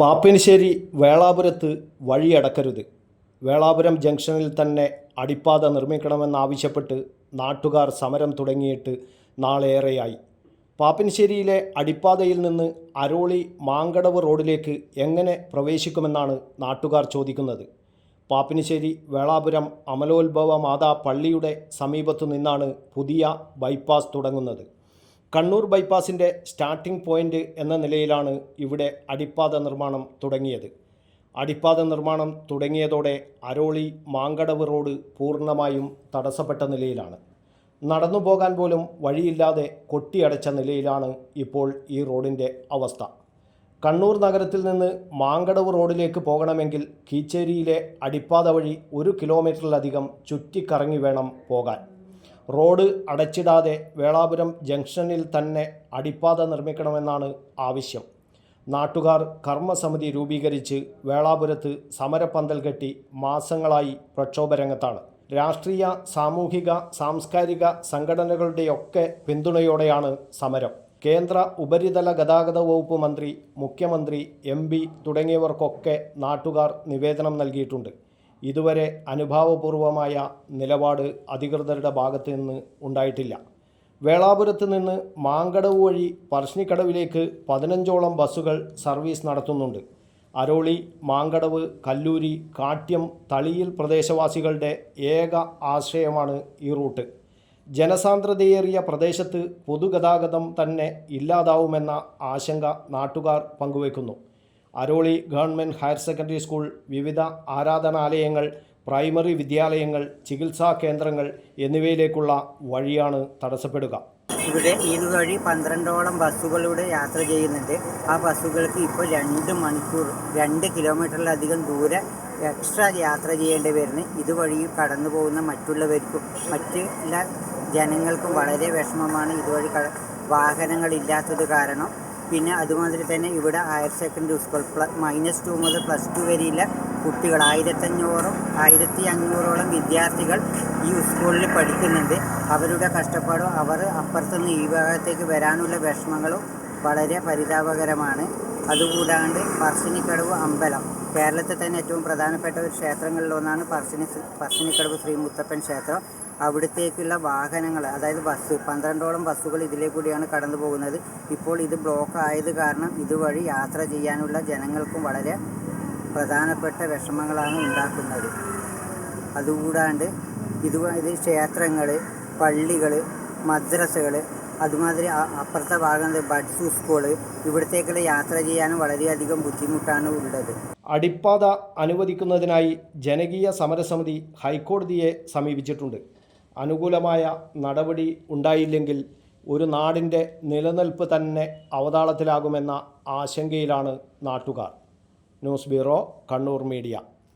പാപ്പിനിശ്ശേരി വേളാപുരത്ത് വഴിയടക്കരുത്. വേളാപുരം ജംഗ്ഷനിൽ തന്നെ അടിപ്പാത നിർമ്മിക്കണമെന്നാവശ്യപ്പെട്ട് നാട്ടുകാർ സമരം തുടങ്ങിയിട്ട് നാളേറെയായി. പാപ്പിനിശ്ശേരിയിലെ അടിപ്പാതയിൽ നിന്ന് അരോളി മാങ്കടവ് റോഡിലേക്ക് എങ്ങനെ പ്രവേശിക്കുമെന്നാണ് നാട്ടുകാർ ചോദിക്കുന്നത്. പാപ്പിനിശ്ശേരി വേളാപുരം അമലോത്ഭവ മാതാ പള്ളിയുടെ സമീപത്തു നിന്നാണ് പുതിയ ബൈപ്പാസ് തുടങ്ങുന്നത്. കണ്ണൂർ ബൈപ്പാസിന്റെ സ്റ്റാർട്ടിംഗ് പോയിന്റ് എന്ന നിലയിലാണ് ഇവിടെ അടിപ്പാത നിർമ്മാണം തുടങ്ങിയത്. അടിപ്പാത നിർമ്മാണം തുടങ്ങിയതോടെ അരോളി മാങ്കടവ് റോഡ് പൂർണമായും തടസ്സപ്പെട്ട നിലയിലാണ്. നടന്നു പോകാൻ പോലും വഴിയില്ലാതെ കൊട്ടിയടച്ച നിലയിലാണ് ഇപ്പോൾ ഈ റോഡിന്റെ അവസ്ഥ. കണ്ണൂർ നഗരത്തിൽ നിന്ന് മാങ്കടവ് റോഡിലേക്ക് പോകണമെങ്കിൽ കീച്ചേരിയിലെ അടിപ്പാത വഴി ഒരു കിലോമീറ്ററിലധികം ചുറ്റിക്കറങ്ങി വേണം പോകാൻ. റോഡ് അടച്ചിടാതെ വേളാപുരം ജംഗ്ഷനിൽ തന്നെ അടിപ്പാത നിർമ്മിക്കണമെന്നാണ് ആവശ്യം. നാട്ടുകാർ കർമ്മസമിതി രൂപീകരിച്ച് വേളാപുരത്ത് സമരപ്പന്തൽ കെട്ടി മാസങ്ങളായി പ്രക്ഷോഭരംഗത്താണ്. രാഷ്ട്രീയ സാമൂഹിക സാംസ്കാരിക സംഘടനകളുടെയൊക്കെ പിന്തുണയോടെയാണ് സമരം. കേന്ദ്ര ഉപരിതല ഗതാഗത വകുപ്പ് മന്ത്രി മുഖ്യമന്ത്രി എം തുടങ്ങിയവർക്കൊക്കെ നാട്ടുകാർ നിവേദനം നൽകിയിട്ടുണ്ട്. ഇതുവരെ അനുഭാവപൂർവമായ നിലപാട് അധികൃതരുടെ ഭാഗത്ത് നിന്ന് ഉണ്ടായിട്ടില്ല. വേളാപുരത്ത് നിന്ന് മാങ്കടവ് വഴി പറശ്ശിനിക്കടവിലേക്ക് പതിനഞ്ചോളം ബസ്സുകൾ സർവീസ് നടത്തുന്നുണ്ട്. അരോളി മാങ്കടവ് കല്ലൂരി കാട്ട്യം തളിയിൽ പ്രദേശവാസികളുടെ ഏക ആശ്രയമാണ് ഈ റൂട്ട്. ജനസാന്ദ്രതയേറിയ പ്രദേശത്ത് പൊതുഗതാഗതം തന്നെ ഇല്ലാതാവുമെന്ന ആശങ്ക നാട്ടുകാർ പങ്കുവയ്ക്കുന്നു Aroli government higher secondary school വിവിധ ആരാധനാലയങ്ങൾ പ്രൈമറി വിദ്യാലയങ്ങൾ ചികിത്സാ കേന്ദ്രങ്ങൾ എന്നിവയിലേക്കുള്ള വഴിയാണ് തടസ്സപ്പെടുക. ഇവിടെ ഇതുവഴി പന്ത്രണ്ടോളം ബസ്സുകളിലൂടെ യാത്ര ചെയ്യുന്നുണ്ട്. ആ ബസ്സുകൾക്ക് ഇപ്പോൾ രണ്ട് മണിക്കൂർ രണ്ട് കിലോമീറ്ററിലധികം ദൂരെ എക്സ്ട്രാ യാത്ര ചെയ്യേണ്ടി വരുന്നു. ഇതുവഴി കടന്നു പോകുന്ന മറ്റുള്ളവർക്കും മറ്റ് എല്ലാ ജനങ്ങൾക്കും വളരെ വിഷമമാണ്. ഇതുവഴി വാഹനങ്ങളില്ലാത്തത് കാരണം പിന്നെ അതുമാതിരി തന്നെ ഇവിടെ higher secondary school minus two മുതൽ പ്ലസ് ടു വരെയുള്ള കുട്ടികൾ ആയിരത്തഞ്ഞൂറും ആയിരത്തി അഞ്ഞൂറോളം വിദ്യാർത്ഥികൾ ഈ സ്കൂളിൽ പഠിക്കുന്നുണ്ട്. അവരുടെ കഷ്ടപ്പാടും അവർ അപ്പുറത്തുനിന്ന് ഈ ഭാഗത്തേക്ക് വരാനുള്ള വിഷമങ്ങളും വളരെ പരിതാപകരമാണ്. അതുകൂടാണ്ട് പറശ്ശിനിക്കടവ് അമ്പലം കേരളത്തിൽ തന്നെ ഏറ്റവും പ്രധാനപ്പെട്ട ഒരു ക്ഷേത്രങ്ങളിലൊന്നാണ് പറശ്ശിനി പറശ്ശിനിക്കടവ് ശ്രീ മുത്തപ്പൻ ക്ഷേത്രം. അവിടത്തേക്കുള്ള വാഹനങ്ങൾ അതായത് ബസ് പന്ത്രണ്ടോളം ബസ്സുകൾ ഇതിലേ കൂടിയാണ് കടന്നു പോകുന്നത്. ഇപ്പോൾ ഇത് ബ്ലോക്ക് ആയത് കാരണം ഇതുവഴി യാത്ര ചെയ്യാനുള്ള ജനങ്ങൾക്കും വളരെ പ്രധാനപ്പെട്ട വിഷമങ്ങളാണ് ഉണ്ടാക്കുന്നത്. അതുകൂടാണ്ട് ഇത് ഇത് ക്ഷേത്രങ്ങൾ പള്ളികൾ മദ്രസകൾ അതുമാതിരി അപ്പുറത്തെ ഭാഗങ്ങളിൽ ബഡ്സ് സ്കൂൾ ഇവിടത്തേക്കുള്ള യാത്ര ചെയ്യാനും വളരെയധികം ബുദ്ധിമുട്ടാണ് ഉള്ളത്. അടിപ്പാത അനുവദിക്കുന്നതിനായി ജനകീയ സമരസമിതി ഹൈക്കോടതിയെ സമീപിച്ചിട്ടുണ്ട്. അനുകൂലമായ നടപടി ഉണ്ടായില്ലെങ്കിൽ ഒരു നാടിന്റെ നിലനിൽപ്പ് തന്നെ അവതാളത്തിലാകുമെന്ന ആശങ്കയിലാണ് നാട്ടുകാർ. News bureau Kannur media.